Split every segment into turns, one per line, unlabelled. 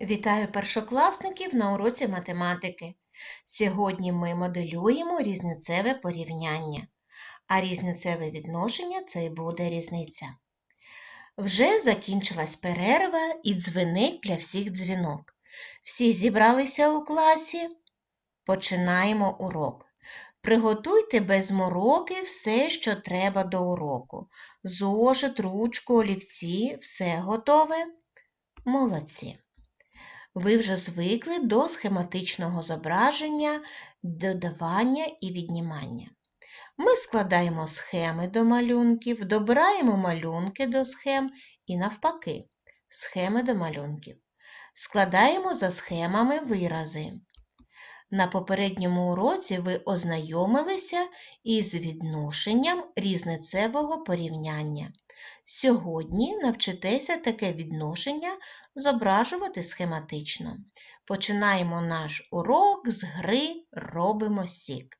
Вітаю першокласників на уроці математики. Сьогодні ми моделюємо різницеве порівняння, а різницеве відношення це і буде різниця. Вже закінчилась перерва і дзвенить для всіх дзвінок. Всі зібралися у класі. Починаємо урок. Приготуйте без мороки все, що треба до уроку. Зошит, ручку, олівці, все готове? Молодці. Ви вже звикли до схематичного зображення, додавання і віднімання. Ми складаємо схеми до малюнків, добираємо малюнки до схем і навпаки, схеми до малюнків. Складаємо за схемами вирази. На попередньому уроці ви ознайомилися із відношенням різницевого порівняння. Сьогодні навчитеся таке відношення зображувати схематично. Починаємо наш урок з гри Робимо сік.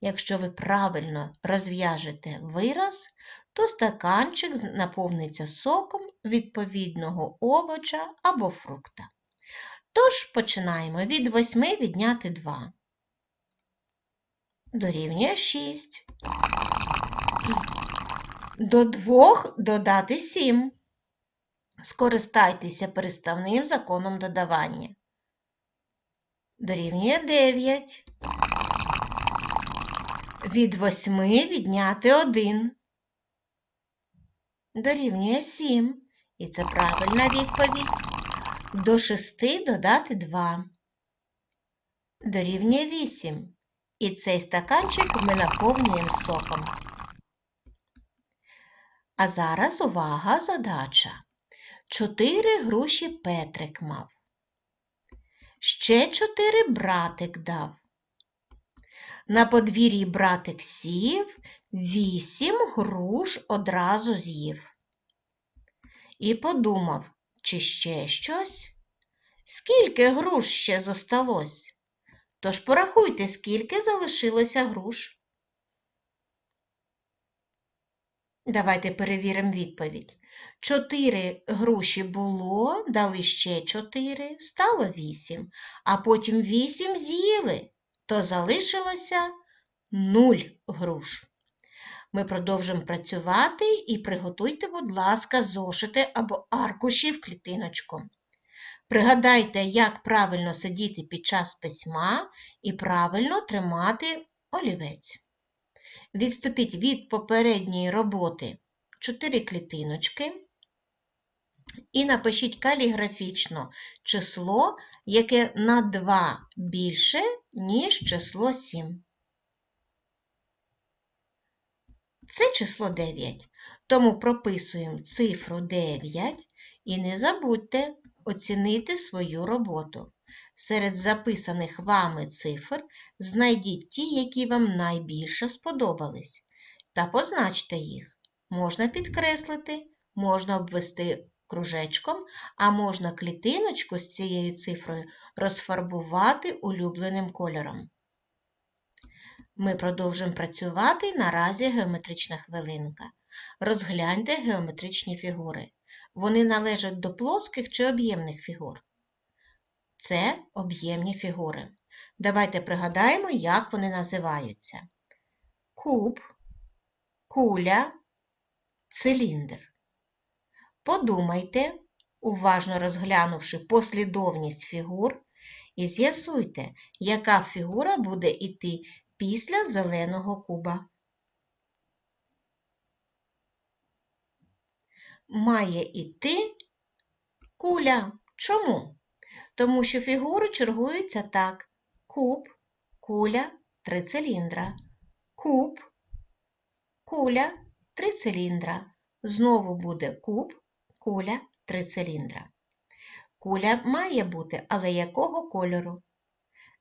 Якщо ви правильно розв'яжете вираз, то стаканчик наповниться соком відповідного овоча або фрукта. Тож починаємо від 8 відняти 2. Дорівнює 6. До 2 додати 7. Скористайтеся переставним законом додавання. Дорівнює 9. Від 8 відняти 1. Дорівнює 7. І це правильна відповідь. До 6 додати 2. Дорівнює 8. І цей стаканчик ми наповнюємо соком. А зараз увага, задача. Чотири груші Петрик мав. Ще чотири братик дав. На подвір'ї братик сів, вісім груш одразу з'їв. І подумав, чи ще щось? Скільки груш ще зосталось? Тож порахуйте, скільки залишилося груш. Давайте перевіримо відповідь. Чотири груші було, дали ще чотири, стало вісім, а потім вісім з'їли, то залишилося нуль груш. Ми продовжимо працювати і приготуйте, будь ласка, зошити або аркуші в клітиночку. Пригадайте, як правильно сидіти під час письма і правильно тримати олівець. Відступіть від попередньої роботи 4 клітиночки і напишіть каліграфічно число, яке на 2 більше, ніж число 7. Це число 9. Тому прописуємо цифру 9 і не забудьте оцінити свою роботу. Серед записаних вами цифр знайдіть ті, які вам найбільше сподобались, та позначте їх. Можна підкреслити, можна обвести кружечком, а можна клітиночку з цією цифрою розфарбувати улюбленим кольором. Ми продовжимо працювати наразі геометрична хвилинка. Розгляньте геометричні фігури. Вони належать до плоских чи об'ємних фігур. Це об'ємні фігури. Давайте пригадаємо, як вони називаються. Куб, куля, циліндр. Подумайте, уважно розглянувши послідовність фігур, і з'ясуйте, яка фігура буде йти після зеленого куба. Має йти куля. Чому? Тому що фігури чергуються так: куб, куля, три циліндра, куб, куля, три циліндра. Знову буде куб, куля, три циліндра. Куля має бути, але якого кольору?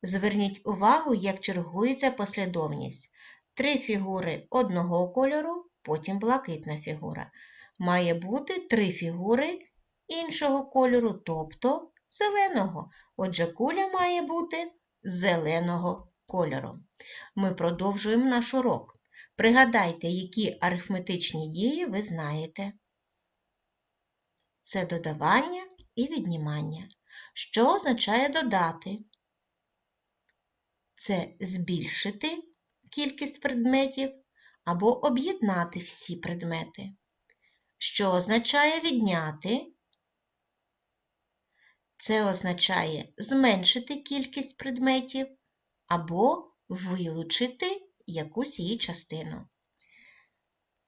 Зверніть увагу, як чергується послідовність. Три фігури одного кольору, потім блакитна фігура. Має бути три фігури іншого кольору, тобто зеленого. Отже, куля має бути зеленого кольору. Ми продовжуємо наш урок. Пригадайте, які арифметичні дії ви знаєте. Це додавання і віднімання. що означає додати. Це збільшити кількість предметів або об'єднати всі предмети. Що означає відняти? Це означає зменшити кількість предметів або вилучити якусь її частину.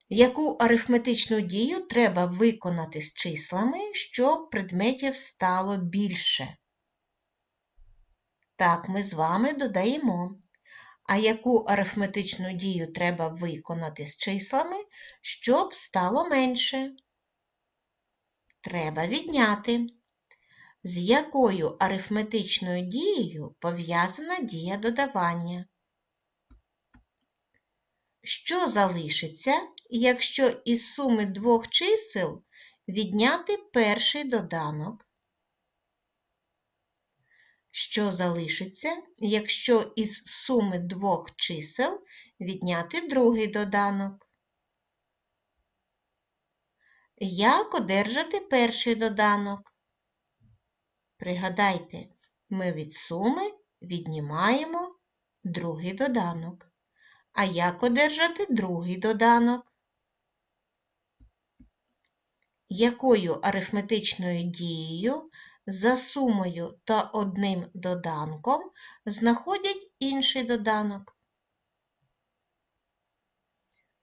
Яку арифметичну дію треба виконати з числами, щоб предметів стало більше? Так, ми з вами додаємо. А яку арифметичну дію треба виконати з числами, щоб стало менше? Треба відняти. З якою арифметичною дією пов'язана дія додавання? Що залишиться, якщо із суми двох чисел відняти перший доданок? Що залишиться, якщо із суми двох чисел відняти другий доданок? Як одержати перший доданок? Пригадайте, ми від суми віднімаємо другий доданок. А як одержати другий доданок? Якою арифметичною дією за сумою та одним доданком знаходять інший доданок?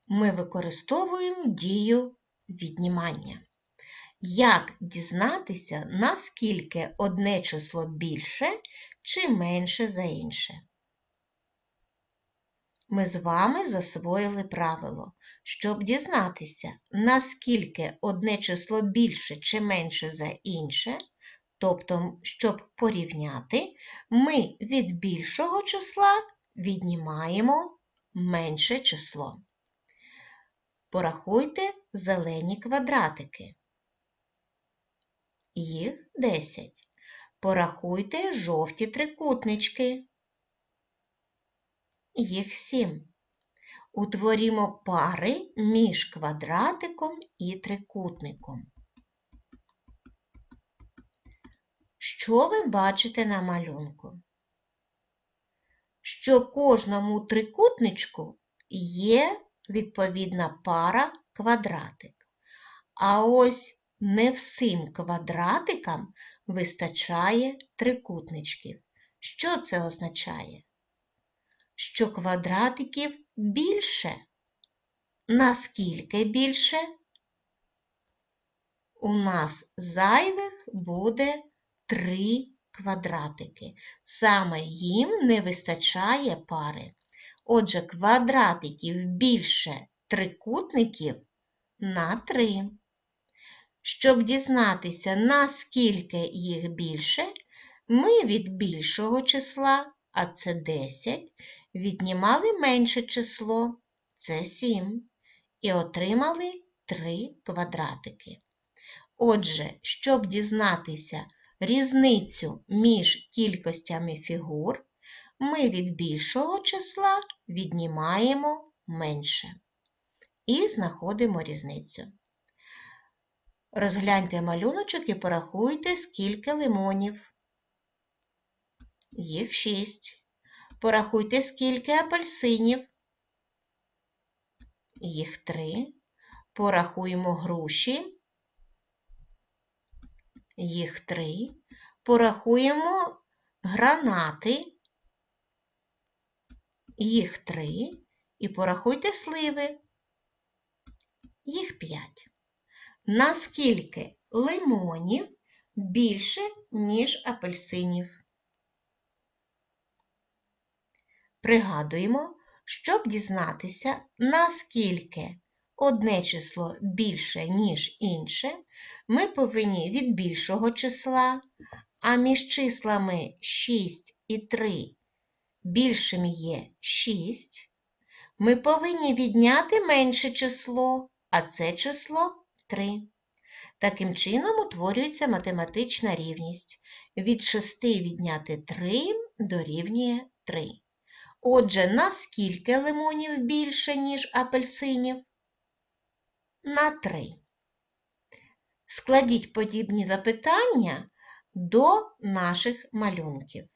Ми використовуємо дію віднімання. Як дізнатися, наскільки одне число більше чи менше за інше? Ми з вами засвоїли правило. Щоб дізнатися, наскільки одне число більше чи менше за інше, тобто, щоб порівняти, ми від більшого числа віднімаємо менше число. Порахуйте зелені квадратики. Їх 10. Порахуйте жовті трикутнички. Їх 7. Утворімо пари між квадратиком і трикутником. Що ви бачите на малюнку? Що кожному трикутничку є відповідна пара квадратик. А ось не всім квадратикам вистачає трикутничків. Що це означає? Що квадратиків більше. Наскільки більше? У нас зайвих буде три квадратики. Саме їм не вистачає пари. Отже, квадратиків більше трикутників на 3. Щоб дізнатися, наскільки їх більше, ми від більшого числа, а це 10, віднімали менше число, це 7, і отримали 3 квадратики. Отже, щоб дізнатися різницю між кількостями фігур, ми від більшого числа віднімаємо менше і знаходимо різницю. Розгляньте малюночок і порахуйте, скільки лимонів. Їх шість. Порахуйте, скільки апельсинів. Їх три. Порахуємо груші. Їх три. Порахуємо гранати. Їх три. І порахуйте сливи. Їх п'ять. Наскільки лимонів більше, ніж апельсинів? Пригадуємо, щоб дізнатися, наскільки одне число більше, ніж інше, ми повинні від більшого числа, а між числами 6 і 3 більшим є 6, ми повинні відняти менше число, а це число 3. Таким чином утворюється математична рівність. Від 6 відняти 3 дорівнює 3. Отже, наскільки лимонів більше, ніж апельсинів? На 3. Складіть подібні запитання до наших малюнків.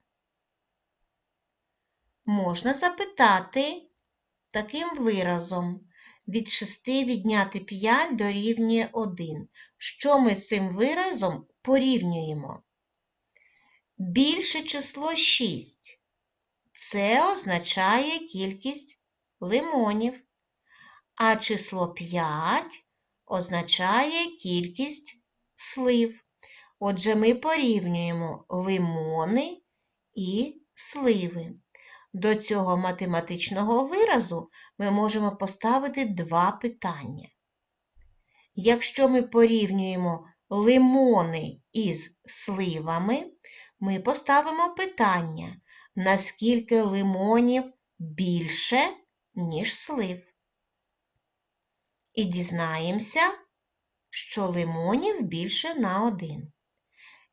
Можна запитати таким виразом. Від 6 відняти 5 дорівнює 1. Що ми з цим виразом порівнюємо? Більше число 6. Це означає кількість лимонів, а число 5 означає кількість слив. Отже, ми порівнюємо лимони і сливи. До цього математичного виразу ми можемо поставити два питання. Якщо ми порівнюємо лимони із сливами, ми поставимо питання, наскільки лимонів більше, ніж слив. І дізнаємося, що лимонів більше на один.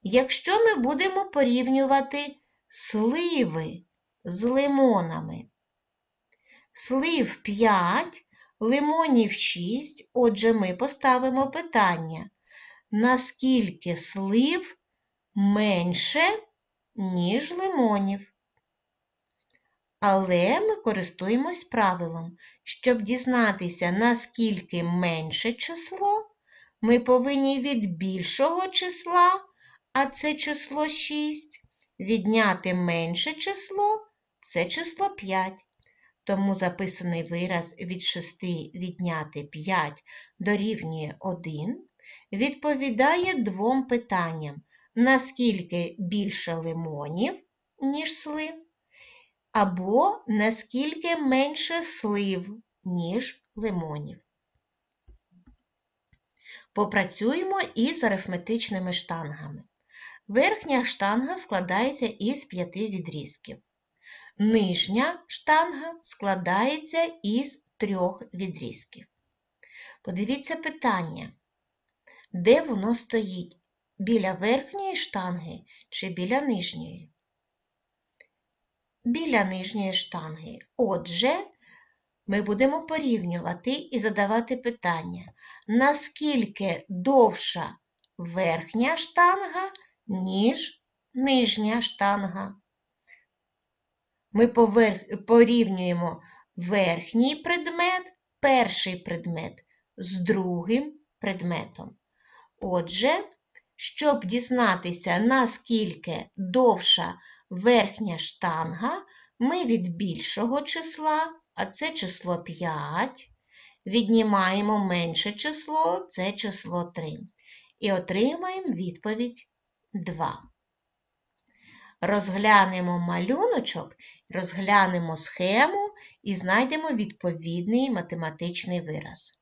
Якщо ми будемо порівнювати сливи з лимонами, слив 5, лимонів 6, отже, ми поставимо питання, наскільки слив менше, ніж лимонів. Але ми користуємось правилом, щоб дізнатися, наскільки менше число, ми повинні від більшого числа, а це число 6, відняти менше число, це число 5. Тому записаний вираз від 6 відняти 5 дорівнює 1, відповідає двом питанням, наскільки більше лимонів, ніж слив, або наскільки менше слив, ніж лимонів. Попрацюємо із арифметичними штангами. Верхня штанга складається із п'яти відрізків. Нижня штанга складається із трьох відрізків. Подивіться питання, де воно стоїть? Біля верхньої штанги чи біля нижньої? Біля нижньої штанги. Отже, ми будемо порівнювати і задавати питання, наскільки довша верхня штанга, ніж нижня штанга. Ми порівнюємо верхній предмет, перший предмет з другим предметом. Отже, щоб дізнатися, наскільки довша верхня штанга, ми від більшого числа, а це число 5, віднімаємо менше число, це число 3. І отримаємо відповідь 2. Розглянемо малюночок, розглянемо схему і знайдемо відповідний математичний вираз.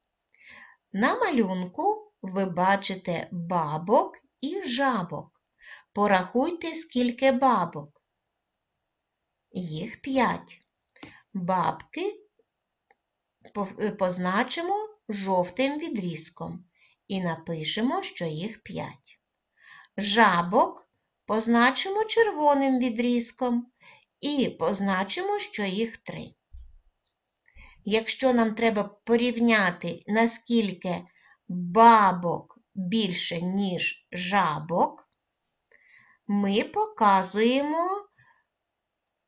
На малюнку ви бачите бабок і жабок. Порахуйте, скільки бабок. Їх 5. Бабки позначимо жовтим відрізком і напишемо, що їх 5. Жабок позначимо червоним відрізком і позначимо, що їх 3. Якщо нам треба порівняти, наскільки бабок більше, ніж жабок, ми показуємо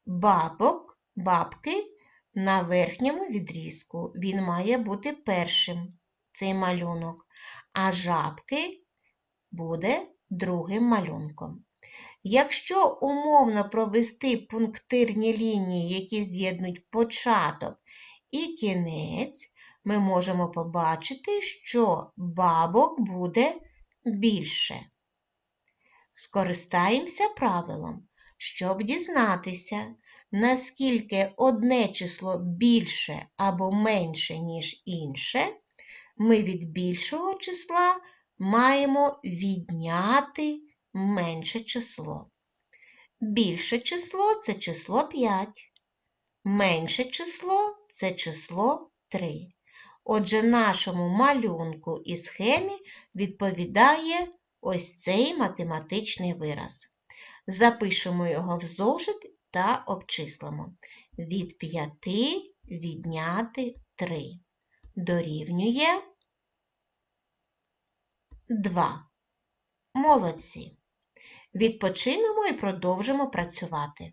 бабок, бабки на верхньому відрізку. Він має бути першим, цей малюнок, а жабки буде другим малюнком. Якщо умовно провести пунктирні лінії, які з'єднують початок і кінець, ми можемо побачити, що бабок буде більше. Скористаємося правилом, щоб дізнатися, наскільки одне число більше або менше, ніж інше, ми від більшого числа маємо відняти менше число. Більше число це число 5. Менше число це число 3. Отже, нашому малюнку і схемі відповідає ось цей математичний вираз. Запишемо його в зошит та обчислимо. Від 5 відняти 3. Дорівнює 2. Молодці. Відпочинемо і продовжимо працювати.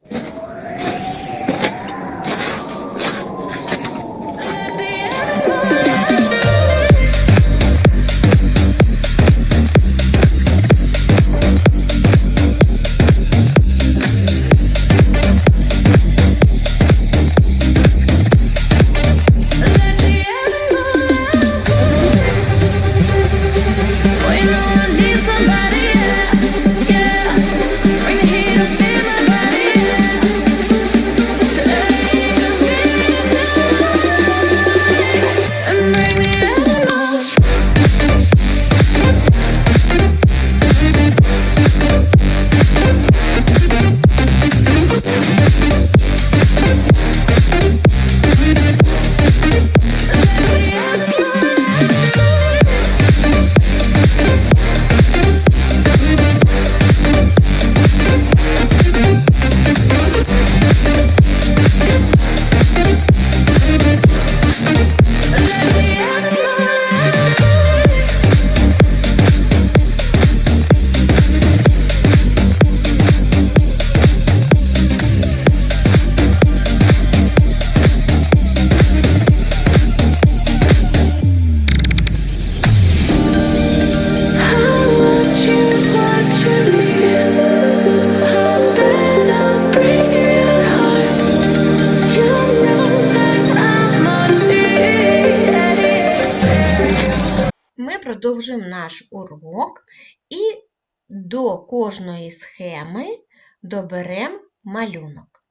Урок і до кожної схеми доберемо малюнок.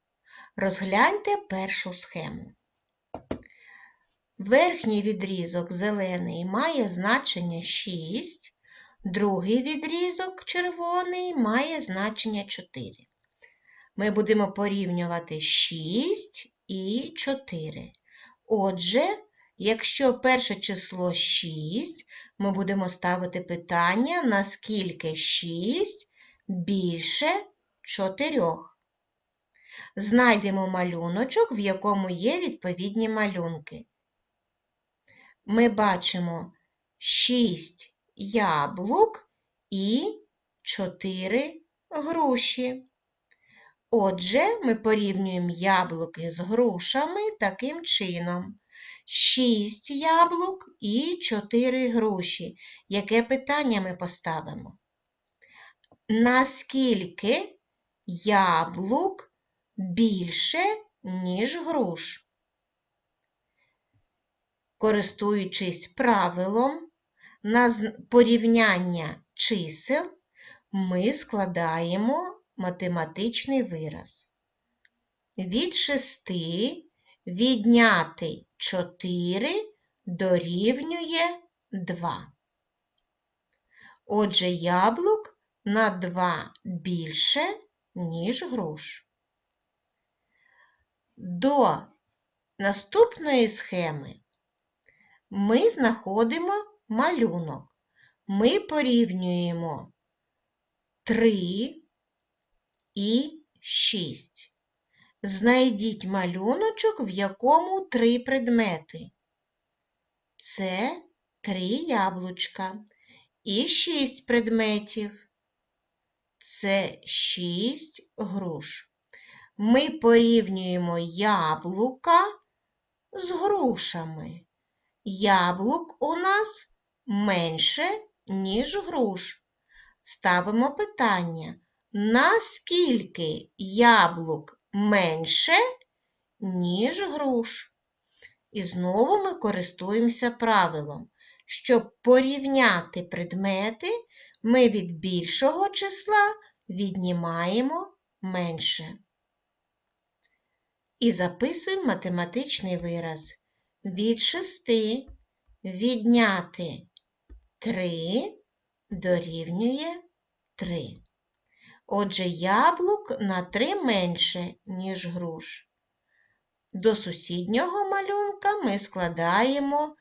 Розгляньте першу схему. Верхній відрізок зелений має значення 6, другий відрізок червоний має значення 4. Ми будемо порівнювати 6 і 4. Отже, якщо перше число 6, ми будемо ставити питання, наскільки 6 більше 4. Знайдемо малюночок, в якому є відповідні малюнки. Ми бачимо 6 яблук і 4 груші. Отже, ми порівнюємо яблуки з грушами таким чином. 6 яблук і 4 груші. Яке питання ми поставимо? Наскільки яблук більше, ніж груш? Користуючись правилом порівняння чисел, ми складаємо математичний вираз. Від 6 відняти 4 дорівнює 2. Отже, яблук на 2 більше, ніж груш. До наступної схеми ми знаходимо малюнок. Ми порівнюємо 3 і 6. Знайдіть малюночок, в якому три предмети. Це три яблучка і шість предметів. Це шість груш. Ми порівнюємо яблука з грушами. Яблук у нас менше, ніж груш. Ставимо питання, наскільки яблук менше, ніж груш? І знову ми користуємося правилом. Щоб порівняти предмети, ми від більшого числа віднімаємо менше. І записуємо математичний вираз. Від 6 відняти 3 дорівнює 3. Отже, яблук на 3 менше, ніж груш. До сусіднього малюнка ми складаємо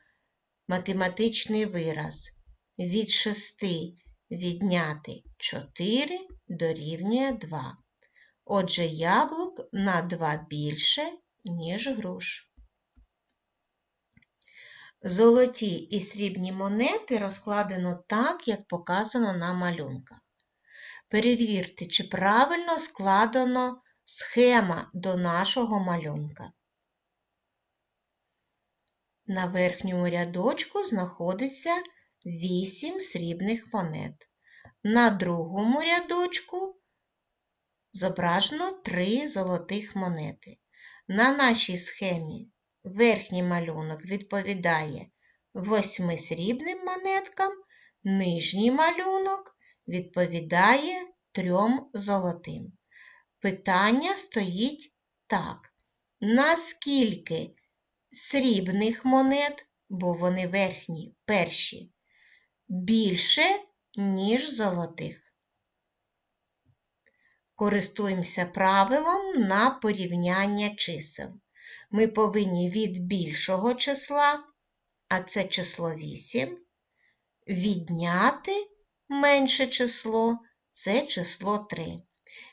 математичний вираз. Від 6 відняти 4 дорівнює 2. Отже, яблук на 2 більше, ніж груш. Золоті і срібні монети розкладено так, як показано на малюнках. Перевірте, чи правильно складено схема до нашого малюнка. На верхньому рядочку знаходиться 8 срібних монет. На другому рядочку зображено 3 золотих монети. На нашій схемі верхній малюнок відповідає 8 срібним монеткам, нижній малюнок відповідає 3 золотим. Питання стоїть так. Наскільки срібних монет, бо вони верхні, перші, більше, ніж золотих? Користуємося правилом на порівняння чисел. Ми повинні від більшого числа, а це число 8, відняти менше число, це число 3.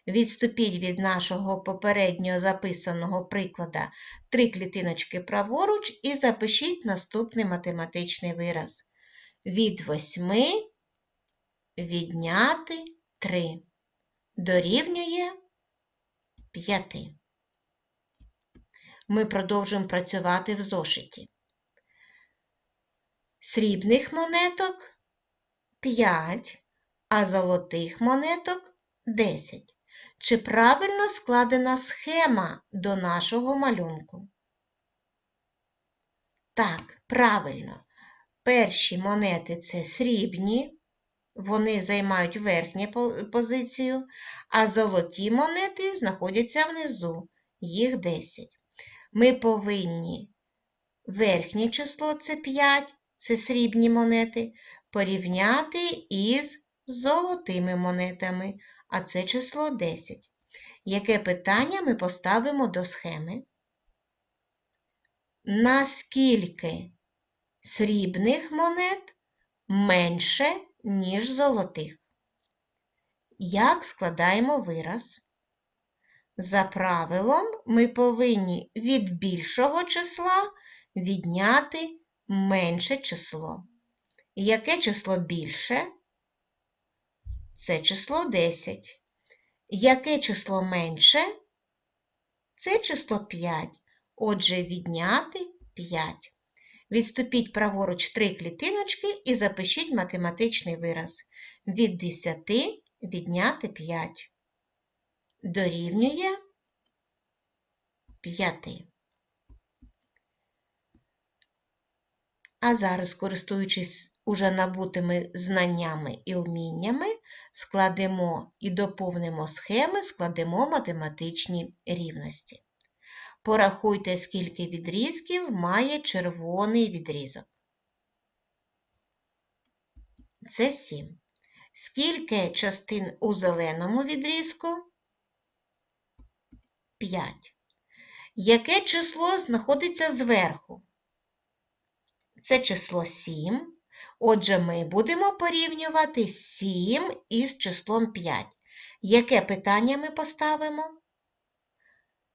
Відступіть від нашого попереднього записаного приклада три клітиночки праворуч і запишіть наступний математичний вираз. Від 8 відняти 3 дорівнює 5. Ми продовжуємо працювати в зошиті. Срібних монеток 5, а золотих монеток 10. Чи правильно складена схема до нашого малюнку? Так, правильно. Перші монети це срібні, вони займають верхню позицію, а золоті монети знаходяться внизу, їх 10. Ми повинні верхнє число це 5, це срібні монети, порівняти із золотими монетами, а це число 10. Яке питання ми поставимо до схеми? Наскільки срібних монет менше, ніж золотих? Як складаємо вираз? За правилом ми повинні від більшого числа відняти менше число. Яке число більше? Це число 10. Яке число менше? Це число 5. Отже, відняти 5. Відступіть праворуч три клітиночки і запишіть математичний вираз. Від 10 відняти 5. Дорівнює 5. А зараз, користуючись уже набутими знаннями і вміннями, складемо і доповнимо схеми, складемо математичні рівності. Порахуйте, скільки відрізків має червоний відрізок. Це 7. Скільки частин у зеленому відрізку? 5. Яке число знаходиться зверху? Це число 7. Отже, ми будемо порівнювати 7 із числом 5. Яке питання ми поставимо?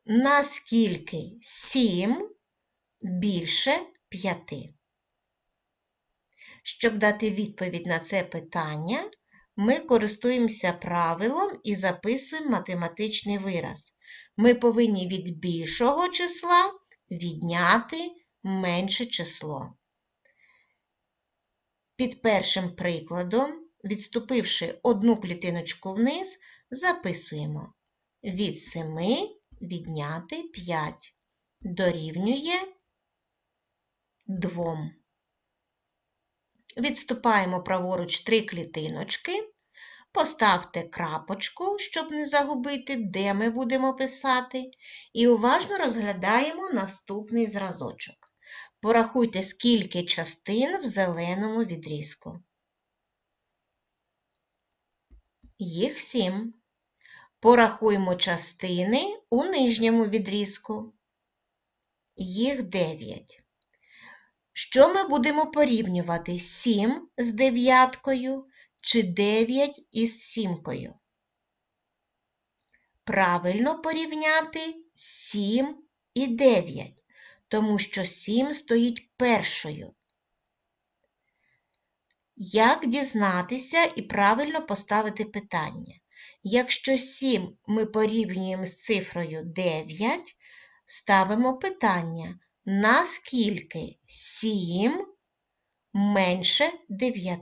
Наскільки 7 більше 5? Щоб дати відповідь на це питання, ми користуємося правилом і записуємо математичний вираз. Ми повинні від більшого числа відняти менше число. Під першим прикладом, відступивши одну клітиночку вниз, записуємо від 7 відняти 5 дорівнює 2. Відступаємо праворуч три клітиночки, поставте крапочку, щоб не загубити, де ми будемо писати, і уважно розглядаємо наступний зразочок. Порахуйте, скільки частин в зеленому відрізку. Їх сім. Порахуємо частини у нижньому відрізку. Їх 9. Що ми будемо порівнювати 7 з дев'яткою чи 9 із сімкою? Правильно порівняти 7 і 9, тому що 7 стоїть першою. Як дізнатися і правильно поставити питання? Якщо 7 ми порівнюємо з цифрою 9, ставимо питання, наскільки 7 менше 9.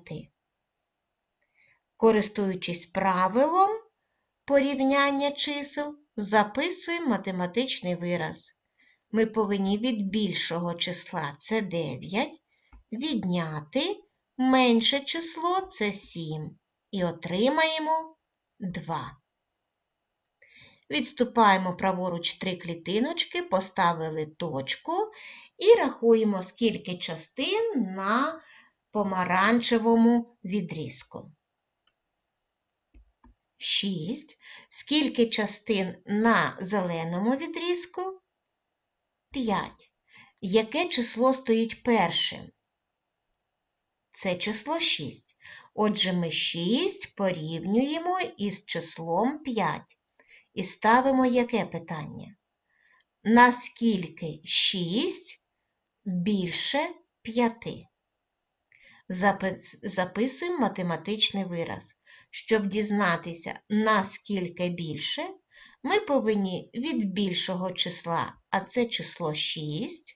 Користуючись правилом порівняння чисел, записуємо математичний вираз. Ми повинні від більшого числа це 9 відняти менше число це 7 і отримаємо 2. Відступаємо праворуч три клітиночки, поставили точку і рахуємо, скільки частин на помаранчевому відрізку. 6. Скільки частин на зеленому відрізку? 5. Яке число стоїть першим? Це число 6. Отже, ми 6 порівнюємо із числом 5. І ставимо яке питання? Наскільки 6 більше 5? Записуємо математичний вираз. Щоб дізнатися, наскільки більше, ми повинні від більшого числа, а це число 6,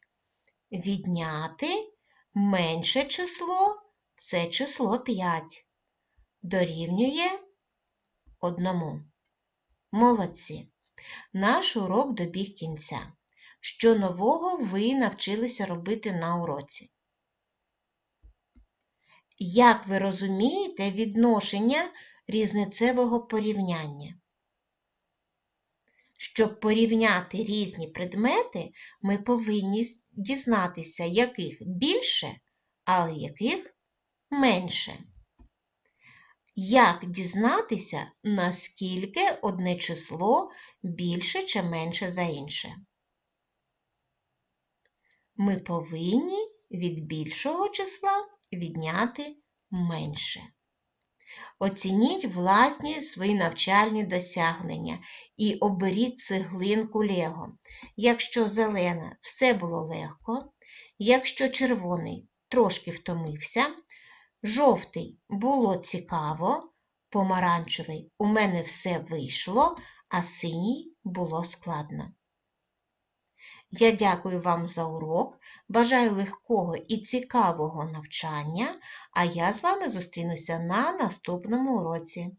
відняти менше число, це число 5. Дорівнює одному. Молодці! Наш урок добіг кінця. Що нового ви навчилися робити на уроці? Як ви розумієте відношення різницевого порівняння? Щоб порівняти різні предмети, ми повинні дізнатися, яких більше, а яких менше. Як дізнатися, наскільки одне число більше чи менше за інше? Ми повинні від більшого числа відняти менше. Оцініть власні свої навчальні досягнення і оберіть цеглинку Лего. Якщо зелена все було легко, якщо червоний трошки втомився, жовтий було цікаво, помаранчевий у мене все вийшло, а синій було складно. Я дякую вам за урок, бажаю легкого і цікавого навчання, а я з вами зустрінуся на наступному уроці.